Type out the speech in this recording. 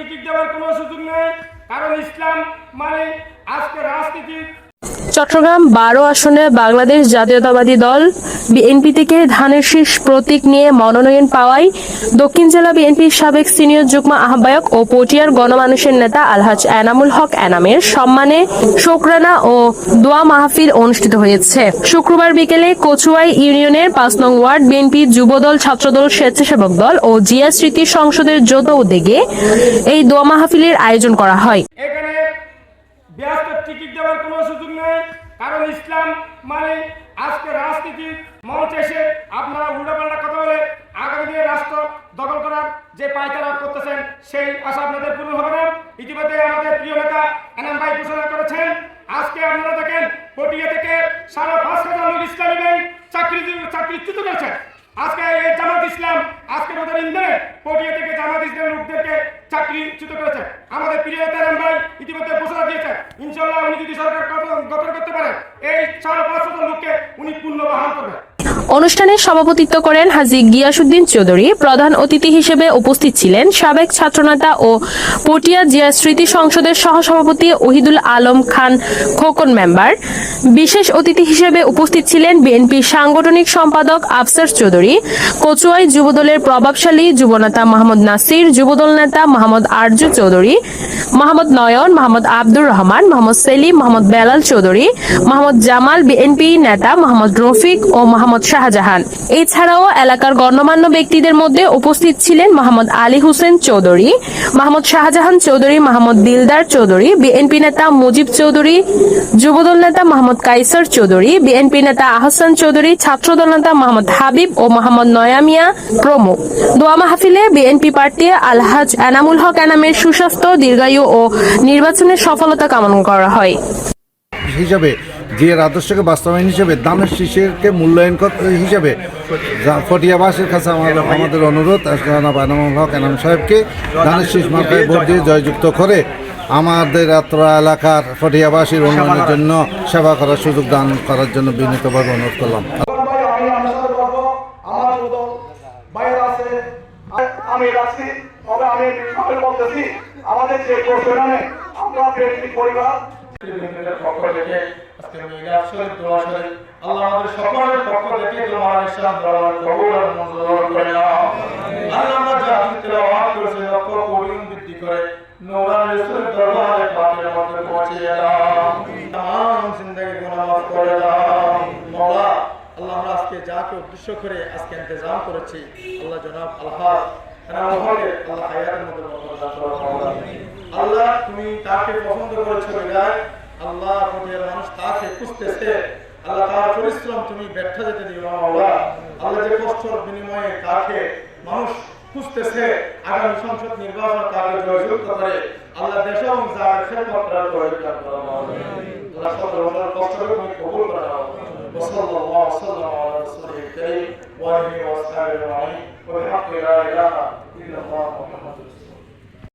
Ticket দেওয়ার কোনো সুযোগ নেই। কারণ ইসলাম মানে আজকে রাজনীতি চট্টগ্রাম বারো আসনে বাংলাদেশ জাতীয়তাবাদী দল বিএনপি থেকে ধানের শীষ প্রতীক নিয়ে মনোনয়ন পাওয়ায় দক্ষিণ জেলা বিএনপির সাবেক সিনিয়র যুগ্ম আহ্বায়ক ও পটিয়ার গণমানুষের নেতা আলহাজ এনামুল হক এনামের সম্মানে শোকরানা ও দোয়া মাহফিল অনুষ্ঠিত হয়েছে। শুক্রবার বিকেলে কচুয়াই ইউনিয়নের পাঁচ নং ওয়ার্ড বিএনপি যুবদল, ছাত্রদল, স্বেচ্ছাসেবক দল ও জিয়া স্মৃতি সংসদের যৌথ উদ্যোগে এই দোয়া মাহফিলের আয়োজন করা হয়। ব্যস্ত টিকিট দেওয়ার কোনো সুযোগ নেই। কারণ ইসলাম মানে আজকে রাজনীতি, মঞ্চে এসে আপনারা উল্টাপাল্টা কথা বলে আগামী দিনে রাষ্ট্র দখল করার যে পায়তারা করতেছেন, সেই আশা আপনাদের পূরণ হবে না। ইতিমধ্যে আমাদের প্রিয় নেতা এনাম ভাই ঘোষণা করেছেন, আজকে আপনারা দেখেন পটিয়া থেকে সাড়ে পাঁচ হাজার লোক ইসলামী ব্যাংক চাকরি চাকরিচ্যুত করেছেন আজকে এই জামাত ইসলাম আজকে আমাদের ইন্ধনে পটিয়া থেকে জামাত ইসলামের লোকদেরকে চাকরিচ্যুত করেছে। আমাদের প্রিয় নেতা ভাই ইতিমধ্যে ঘোষণা দিয়েছে ইনশাল্লাহ উনি যদি সরকার গঠন- করতে পারে, এই সাড়ে পাঁচ লোককে উনি পূর্ণ বাহান করবেন অনুষ্ঠানে সভাপতিত্ব করেন হাজি গিয়াসুদ্দিন চৌধুরী। প্রধান অতিথি হিসেবে উপস্থিত ছিলেন সাবেক ছাত্রনেতা ও পটিয়া জিয়া স্মৃতি সংসদের সহসভাপতি ওহিদুল আলম খান খোকন মেম্বার। বিশেষ অতিথি হিসেবে উপস্থিত ছিলেন বিএনপির সাংগঠনিক সম্পাদক আফসার চৌধুরী, কচুয়াই যুবদলের প্রভাবশালী যুবনেতা মাহমুদ নাসির, যুবদল নেতা মোহাম্মদ আরজু চৌধুরী মোহাম্মদ নয়ন মোহাম্মদ আব্দুর রহমান মোহাম্মদ সেলিম মোহাম্মদ বেলাল চৌধুরী মোহাম্মদ জামাল বিএনপি নেতা মোহাম্মদ রফিক ও মোহাম্মদ শাহজাহান। এছাড়াও এলাকার গণ্যমান্য ব্যক্তিদের মধ্যে উপস্থিত ছিলেন মোহাম্মদ আলী হোসেন চৌধুরী, মোহাম্মদ শাহজাহান চৌধুরী, মোহাম্মদ দিলদার চৌধুরী, বিএনপি নেতা মুজিব চৌধুরী, যুবদল নেতা মোহাম্মদ কাইসার চৌধুরী, বিএনপি নেতা আহসান চৌধুরী, ছাত্রদল নেতা মোহাম্মদ হাবিব ও মোহাম্মদ নয়ামিয়া প্রমুখ। দোয়া মাহফিলে বিএনপি প্রার্থী আলহাজ এনামুল হক এনামের সুস্বাস্থ্য, দীর্ঘায়ু ও নির্বাচনের সফলতা কামনা করা হয়। হিসাবে, যে আদর্শকে বাস্তবায়ন হিসেবে, দামের শিশুকে মূল্যায়ন হিসেবে। ফটিয়াবাসের কাছে আমার আমাদের অনুরোধ জনাব হক এনাম সাহেবকে ধানের শীষ মার্কায় ভোট দিয়ে জয়যুক্ত করে আমাদের আত্রা এলাকার ফটিয়াবাসীর উন্নয়নের জন্য সেবা করার সুযোগ দান করার জন্য বিনীতভাবে অনুরোধ করলাম। আমাদের যে পরিবার আজকে আল্লাহ আমরা আজকে যাকে উদ্দেশ্য করে আজকে ইন্তজাম করেছি আল্লাহ জনাব আল্লাহ আল্লাহ হায়াতের মধ্যে বরকত দান করো মাওলা। আল্লাহ তুমি তাকে পছন্দ করেছো বিদায় আল্লাহ পটিয়ার মানুষ তাকে খুঁজতেছে আল্লাহ তার পরিশ্রম তুমি ব্যর্থ যেতে দিও না মাওলা আল্লাহ যে কষ্টর বিনিময়ে তাকে মানুষ খুঁজতেছে আগামী সংসদ নির্বাচন তাকে জয়যুক্ত করে আল্লাহ দেশ এবং জাতির খেদমত করার তৌফিক দান করো মাওলা আল্লাহ সকল ওনার কষ্টকে তুমি কবুল করে নাও وصلى الله وسلم على رسوله الكريم وآله وأصحابه أجمعين والحق لا 对的花黄的花